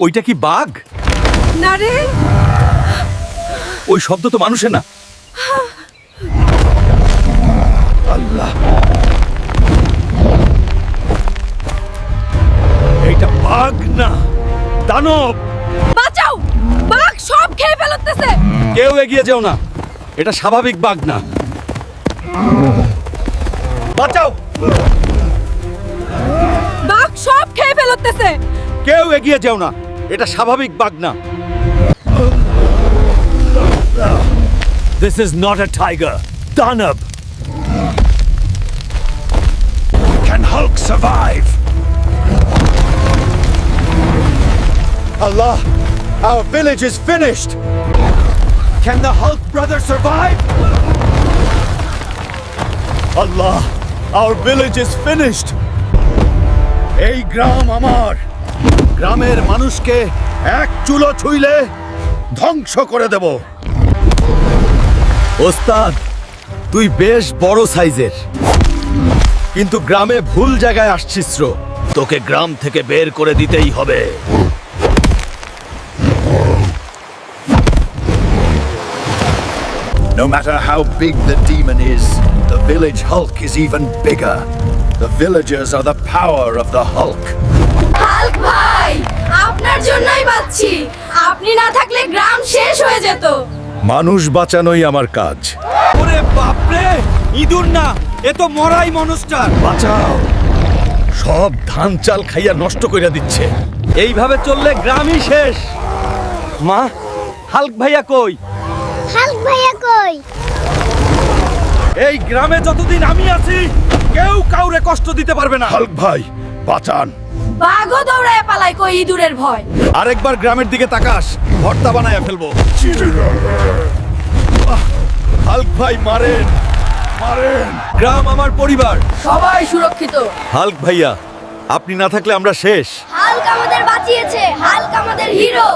ওইটা কি বাঘ? না রে। ওই শব্দ তো মানুষের না। আল্লাহ। এইটা বাঘ না দানব। বাঁচাও! বাঘ সব খেয়ে ফেলতেছে। কেউ এগিয়ে যেও না এটা স্বাভাবিক বাঘ না। বাঁচাও। বাঘ সব খেয়ে ফেলতেছে। কেউ এগিয়ে যেও না এটা স্বাভাবিক বাঘ না This is not a tiger. Danab. Can Hulk survive? Allah, our village is finished. Can the Hulk brother survive? Allah, our village is finished. এই গ্রাম আমার গ্রামের মানুষকে এক চুলো ছুঁইলে ধ্বংস করে দেব ওস্তাদ তুই বেশ বড় সাইজের কিন্তু গ্রামে ভুল জায়গায় আসছিস তোকে গ্রাম থেকে বের করে দিতেই হবে No matter how big the demon is, the village Hulk is even bigger. The villagers are the power of the Hulk. Hulk ভাই আপনার জন্যই বাঁচছি আপনি না থাকলে গ্রাম শেষ হয়ে যেত। মানুষ বাঁচানোই আমার কাজ। ওরে বাপরে ইঁদুর না এ তো মরাই মনস্টার। বাঁচাও। সব ধান চাল খাইয়া নষ্ট কইরা দিচ্ছে। এইভাবে চললে গ্রামই শেষ। মা হাল্ক ভাইয়া কই? হাল্ক ভাইয়া কই? এই গ্রামে যতদিন আমি আছি কেউ কাউরে কষ্ট দিতে পারবে না। হাল্ক ভাই বাঁচান। বাঘও দৌড়ায় পালায় কই ইঁদুরের ভয়। আরেকবার গ্রামের দিকে তাকাস ভর্তা বানায়া ফেলব। হাল্ক ভাই মারেন মারেন। গ্রাম আমার পরিবার। সবাই সুরক্ষিত। হাল্ক ভাইয়া আপনি না থাকলে আমরা শেষ। হাল্ক আমাদের বাঁচিয়েছে হাল্ক আমাদের হিরো।